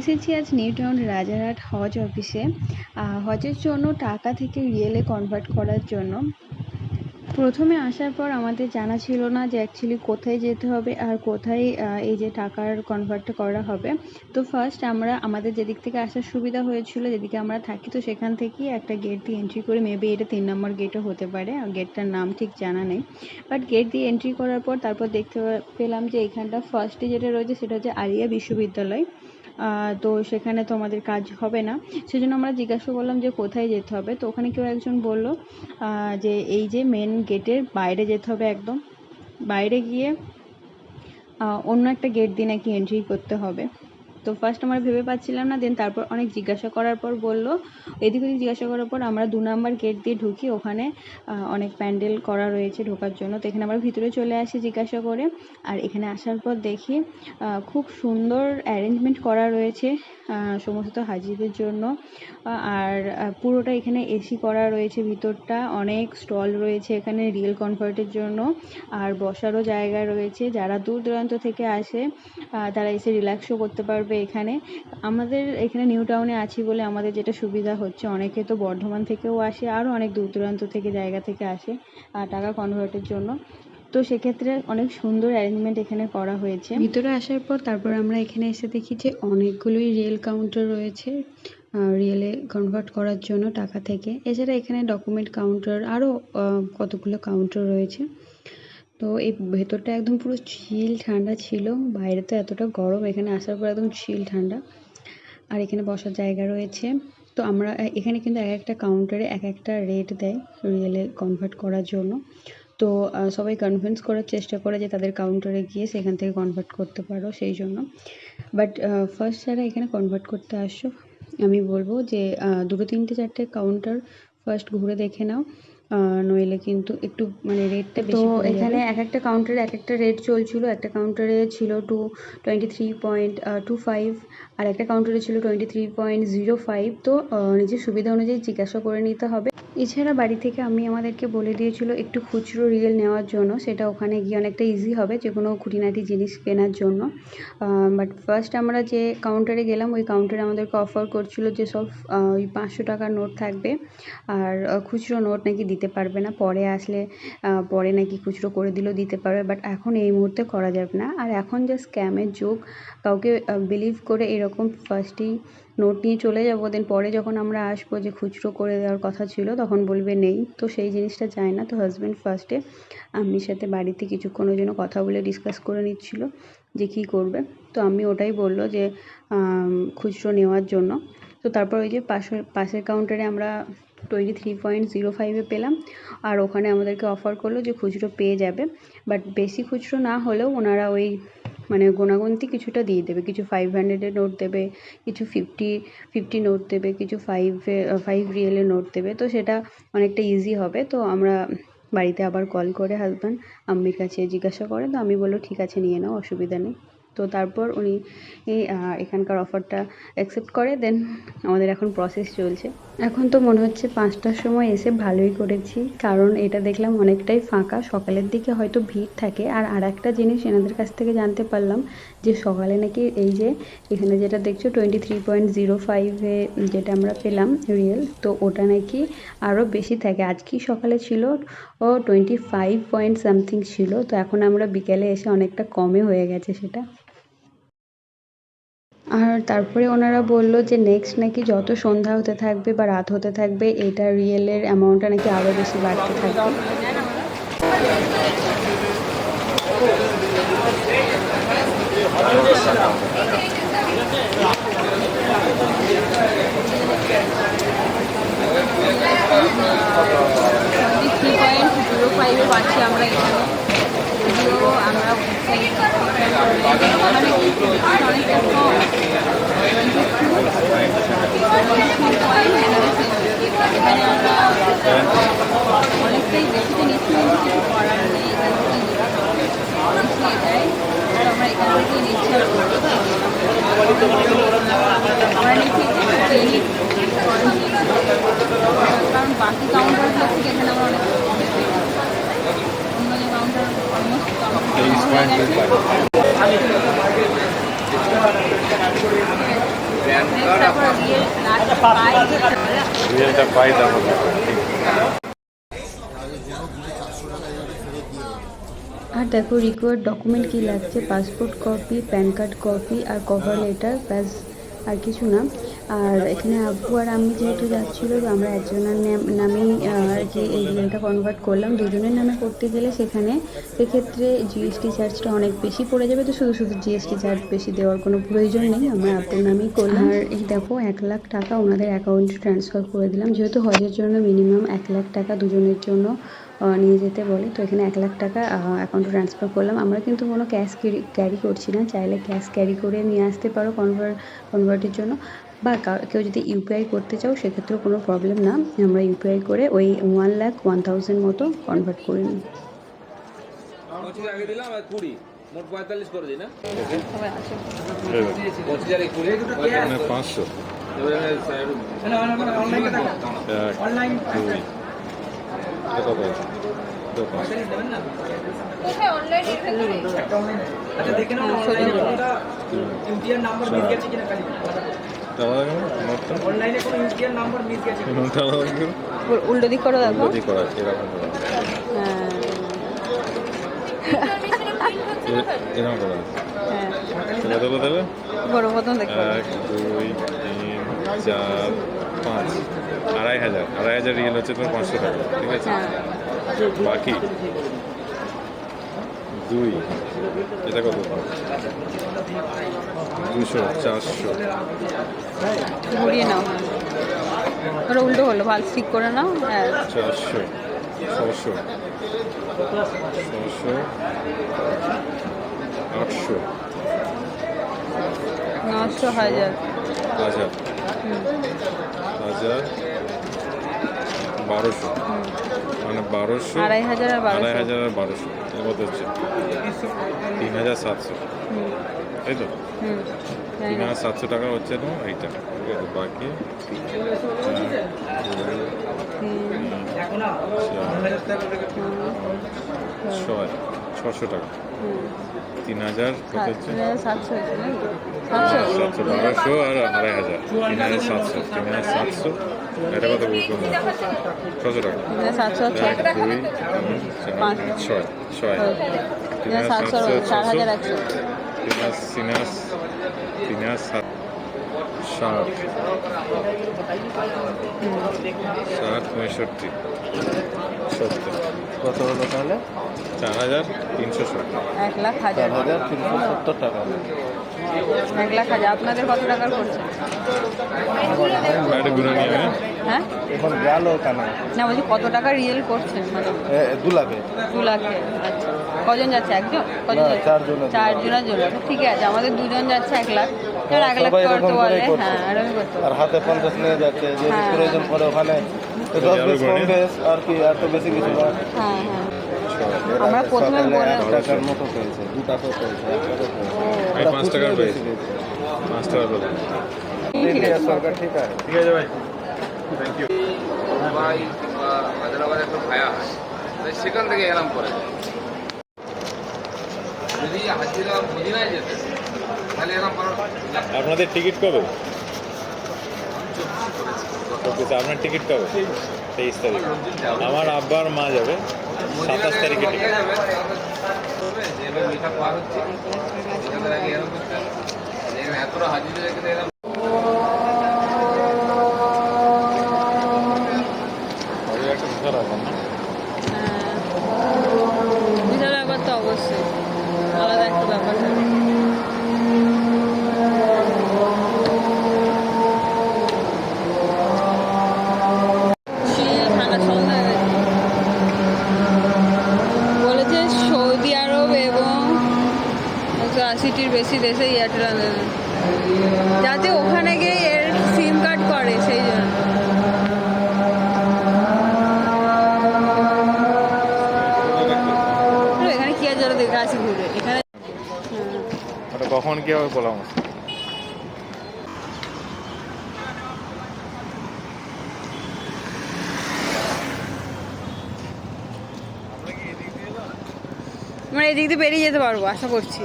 এসেছি আজ নিউটাউন রাজারহাট হজ অফিসে। হজের জন্য টাকা থেকে রিয়েলে কনভার্ট করার জন্য। প্রথমে আসার পর আমাদের জানা ছিল না যে অ্যাকচুয়ালি কোথায় যেতে হবে আর কোথায় এই যে টাকার কনভার্টটা করা হবে। তো ফার্স্ট আমরা, আমাদের যেদিক থেকে আসার সুবিধা হয়েছিল, যেদিকে আমরা থাকি, তো সেখান থেকেই একটা গেট দিয়ে এন্ট্রি করে মেবি এটা তিন নম্বর গেটও হতে পারে। গেটটার নাম ঠিক জানা নেই। বাট গেট দিয়ে এন্ট্রি করার পর তারপর দেখতে পেলাম যে এখানটা ফার্স্টে যেটা রয়েছে, সেটা হচ্ছে আরিয়া বিশ্ববিদ্যালয়। তো সেখানে তো আমাদের কাজ হবে না। সেজন্য আমরা জিজ্ঞাসা করলাম যে কোথায় যেতে হবে? তো ওখানে কেউ একজন বলল যে এই যে মেন গেটের বাইরে যেতে হবে একদম। বাইরে গিয়ে অন্য একটা গেট দিয়ে নাকি এন্ট্রি করতে হবে। তো ফার্স্ট আমরা ভেবে পাচ্ছিলাম না দেন তারপর অনেক জিজ্ঞাসা করার পর বলল, এদিক ওদিক জিজ্ঞাসা করার পর আমরা দু নাম্বার গেট দিয়ে ঢুকি, ওখানে অনেক প্যান্ডেল করা রয়েছে ঢোকার জন্য, তো এখানে আমরা ভিতরে চলে আসি জিজ্ঞাসা করে, আর এখানে আসার পর দেখি খুব সুন্দর অ্যারেঞ্জমেন্ট করা রয়েছে সমস্ত হাজিদের জন্য আর পুরোটা এখানে এসি করা রয়েছে ভিতরটা, অনেক স্টল রয়েছে এখানে রিয়েল কনভার্টের জন্য, আর বসারও জায়গা রয়েছে, যারা দূর দূরান্ত থেকে আসে তারা এসে রিল্যাক্সও করতে পারবে এখানে। আমাদের এখানে নিউ টাউনে আছি বলে আমাদের যেটা সুবিধা হচ্ছে, অনেকে তো বর্ধমান থেকেও আসে আরও অনেক দূর দূরান্ত থেকে, জায়গা থেকে আসে টাকা কনভার্টের জন্য। তো সেক্ষেত্রে অনেক সুন্দর অ্যারেঞ্জমেন্ট এখানে করা হয়েছে। ভিতরে আসার পর তারপর আমরা এখানে এসে দেখি যে অনেকগুলোই রিয়েল কাউন্টার রয়েছে রিয়েলে কনভার্ট করার জন্য টাকা থেকে। এছাড়া এখানে ডকুমেন্ট কাউন্টার আরও কতগুলো কাউন্টার রয়েছে। তো এই ভেতরটা একদম পুরো চিল ঠান্ডা ছিল। বাইরে তো এতটা গরম, এখানে আসার পর একদম চিল ঠান্ডা। আর এখানে বসার জায়গা রয়েছে। তো আমরা এখানে কিন্তু এক একটা কাউন্টারে এক একটা রেট দেয় রিয়েলে কনভার্ট করার জন্য। তো সবাই কনভিন্স করার চেষ্টা করে যে তাদের কাউন্টারে গিয়ে সেখান থেকে কনভার্ট করতে পারো সেই জন্য। বাট ফার্স্ট যারা এখানে কনভার্ট করতে আসছো, আমি বলব যে দুটো, তিনটে, চারটে কাউন্টার ফার্স্ট ঘুরে দেখে নাও। নইলে কিন্তু একটু মানে রেটটা তো এখানে এক একটা কাউন্টারে এক একটা রেট চলছিল একটা কাউন্টারে ছিল two twenty three point two five আর একটা কাউন্টারে ছিল twenty three point zero five তো নিজের সুবিধা অনুযায়ী জিজ্ঞাসা করে নিতে হবে। এছাড়া বাড়ি থেকে আমি আমাদেরকে বলে দিয়েছিল একটু খুচরো রিয়েল নেওয়ার জন্য। সেটা ওখানে গিয়ে অনেকটা ইজি হবে যে কোনো খুঁটিনাটি জিনিস কেনার জন্য। বাট ফার্স্ট আমরা যে কাউন্টারে গেলাম, ওই কাউন্টারে আমাদেরকে অফার করছিল যে সব ওই পাঁচশো টাকার নোট থাকবে। আর খুচরো নোট নাকি দিতে পারবে না। পরে আসলে পরে নাকি খুচরো করে দিলেও দিতে পারবে। বাট এখন এই মুহূর্তে করা যাবে না। আর এখন যে স্ক্যামের যুগ, কাউকে বিলিভ করে এরকম ফার্স্টেই নোট নিয়ে চলে যাব দেন পরে যখন আমরা আসব যে খুচরো করে দেওয়ার কথা ছিল, তখন বলবে নেই। তো সেই জিনিসটা যায় না। তো হাজব্যান্ড ফার্স্টে আম্মির সাথে বাড়িতে কিছুক্ষণের জন্য কথা বলে ডিসকাস করে নিচ্ছিল যে কী করবে। তো আমি ওটাই বলল যে খুচরো নেওয়ার জন্য। তো তারপর ওই যে পাশের পাশের কাউন্টারে আমরা টোয়েন্টি থ্রি পয়েন্ট জিরো ফাইভে পেলাম। আর ওখানে আমাদেরকে অফার করল যে খুচরো পেয়ে যাবে। বাট বেশি খুচরো না হলেও ওনারা ওই মানে গোনাগুনতি কিছুটা দিয়ে দেবে। কিছু ফাইভ হান্ড্রেডের নোট দেবে, কিছু ফিফটি ফিফটি নোট দেবে, কিছু ফাইভ ফাইভ রিয়েলের নোট দেবে। তো সেটা অনেকটা ইজি হবে। তো আমরা বাড়িতে আবার কল করে হাজব্যান্ড আম্মির কাছে জিজ্ঞাসা করে। তো আমি বলল, ঠিক আছে, নিয়ে নাও, অসুবিধা নেই। তো তারপর উনি এখানকার অফারটা অ্যাকসেপ্ট করে দেন আমাদের এখন প্রসেস চলছে। এখন তো মনে হচ্ছে পাঁচটার সময় এসে ভালোই করেছি, কারণ এটা দেখলাম অনেকটাই ফাঁকা। সকালের দিকে হয়তো ভিড় থাকে। আর আর একটা জিনিস এনাদের কাছ থেকে জানতে পারলাম, যে সকালে নাকি এই যে এখানে যেটা দেখছ টোয়েন্টি থ্রি পয়েন্ট জিরো ফাইভে যেটা আমরা পেলাম রিয়েল তো ওটা নাকি আরও বেশি থাকে। আজকেই সকালে ছিল ও টোয়েন্টি ফাইভ পয়েন্ট সামথিং ছিল, তো এখন আমরা বিকেলে এসে অনেকটা কমে হয়ে গেছে সেটা। আর তারপরে ওনারা বলল যে নেক্সট নাকি যত সন্ধ্যা হতে থাকবে বা রাত হতে থাকবে, এটা রিয়েলের অ্যামাউন্টটা নাকি আরও বেশি বাড়তে থাকবে। আমরা এখানে। আমরা মানে অনেকটা কম টোয়েন্টি টু টোয়েন্টি পয়েন্ট এখানে আমরা অনেকটাই বেশিতে নিচ্ছি কিন্তু কিছু করার নেই এখান থেকেই নিচ্ছি এটাই আর আমরা এখান থেকেই নিচ্ছি আমরা নিচ্ছি কারণ বাকি কাউন্টারগুলো থেকে এখানে আমরা অনেক অন্য যে কাউন্টার অলমোস্ট পাই রিয়েলটা পাই তারপর ঠিক আর দেখো রিকোয়ার্ড ডকুমেন্ট কি লাগছে? Passport copy PAN card copy আর কভার লেটার ব্যাস, আর কিছু না। আর এখানে আব্বু আর আমি যেহেতু যাচ্ছিল আমরা একজনের নাম- নামেই আর কি এই কনভার্ট করলাম, দুজনের নামে করতে গেলে সেখানে সেক্ষেত্রে জিএসটি চার্জটা অনেক বেশি পড়ে যাবে, তো শুধু শুধু জিএসটি চার্জ বেশি দেওয়ার কোনো প্রয়োজন নেই, আমরা আব্বুর নামেই করলাম। আর এই দেখো, এক লাখ টাকা ওনাদের অ্যাকাউন্টে ট্রান্সফার করে দিলাম, যেহেতু হজের জন্য মিনিমাম এক লাখ টাকা দুজনের জন্য নিয়ে যেতে বলে, তো এখানে এক লাখ টাকা অ্যাকাউন্টে ট্রান্সফার করলাম। আমরা কিন্তু কোনো ক্যাশ ক্যারি করছি না, চাইলে ক্যাশ ক্যারি করে নিয়ে আসতে পারো কনভার্ট কনভার্টের জন্য। বা কাউ- কেউ যদি ইউপিআই করতে চাও সেক্ষেত্রেও কোনো প্রবলেম না। আমরা ইউপিআই করে ওই ওয়ান লাখ ওয়ান থাউজেন্ড মতো কনভার্ট করে নিই। পঁচিশ কেন উল্টো দিক করে দেখো। এরকম। হ্যাঁ। হ্যাঁ। এটা কত তাহলে বড় প্রথম দেখো। এক দুই তিন চার পাঁচ। আড়াই হাজার। আড়াই হাজার রিয়েল হচ্ছে তোমার পাঁচশো টাকা ঠিক আছে? হ্যাঁ। বাকি? দুই। এটা কত? দুশো চারশো। ঘুরিয়ে নাও। ওটা উল্টো হলো ভালো ঠিক করে নাও হ্যাঁ। চারশো ছশো ছশো আটশো। নশো হাজার। হাজার। হাজার বারোশো। মানে বারোশো আড়াই হাজার আর বারোশো। আড়াই হাজার আর বারোশো কত হচ্ছে তিন হাজার সাতশো। তাই তো? তিন হাজার সাতশো টাকা হচ্ছে তোমার এইটা ঠিক আছে বাকি ছয়। ছশো টাকা। তিন হাজার কত হচ্ছে? সাতশো বারোশো আর আড়াই হাজার। তিন হাজার সাতশো তিন হাজার সাতশো। এটা কত বলতো ছশো টাকা। দুই ছয় ছয়। তিন হাজার সাতশো একশো। তিন হাজার তিন হাজার তিন হাজার সাত ষাট। ষাট পঁয়ষট্টি। সত্তর। কত হলো তাহলে? চার হাজার তিনশো সত্তর এক লাখ হাজার। হাজার তিনশো সত্তর টাকা। এক লাখ হাজার। আপনাদের কত টাকার করছে? যাবে হ্যাঁ? এখন গেল কেন? না বলছি কত টাকা রিয়েল করছেন? মানে দু লাখে। দু লাখে। আচ্ছা। কজন যাচ্ছে? একজন? কজন চারজনের। জন্য। ঠিক আছে আমাদের দুজন যাচ্ছে এক লাখ। সবাই করতে এরকম করেই করছে। হ্যাঁ আর। হাতে পঞ্চাশ নিয়ে যাচ্ছে যে হ্যাঁ। প্রয়োজন পড়ে ওখানে দশ বিশ কম বেশ আর কি এত বেশি কিছু না হ্যাঁ হ্যাঁ। এর আমরা প্রথমে বলে- টাকার মতো পেয়েছে দু টাকা পেয়েছে এক টাকা পেয়েছে। আমি ওরা পাঁচ টাকার খুচরো পেয়েছি। বেশি পেয়েছে। পাঁচ টাকা পেলাম ঠিক দেখি আছে আর সরকার ঠিক আছে। ঠিক আছে ভাই। থ্যাংক ইউ দুবাই কিংবা হায়দ্রাবাদে একটু ভায়া হয় তাই সেখান থেকে এলাম করে যদি হাজিরা মদিনায় যেতে তাহলে এলাম আপনাদের টিকিট কবে? চব্বিশ আপনার টিকিট কবে? তেইশ তারিখ। আমার আব্বার মা যাবে, সাতাশ তারিখে মেকআপ পার হচ্ছে এখানে আগে এরকম করতে হবে। এখানে এতটা হাজিরা এখানে এলাম হবে একটা বিশাল ব্যাপার না হ্যাঁ বিশাল ব্যাপার তো অবশ্যই আলাদা একটা ব্যাপার থাকে। শিল ঠান্ডা সন্ধ্যা হয়ে গেছে। বলেছে সৌদি আরব এবং একশো বেশি দেশে এয়ারটেল আনবে। যাতে ওখানে গিয়ে এর সিম কার্ড করে সেই জন্য আরে এখানে কি দেখে আসি ঘুরে এখানে। ওটা কখন কি হবে বললাম আমরা এদিক দিয়ে বেরিয়ে যেতে পারব আশা করছি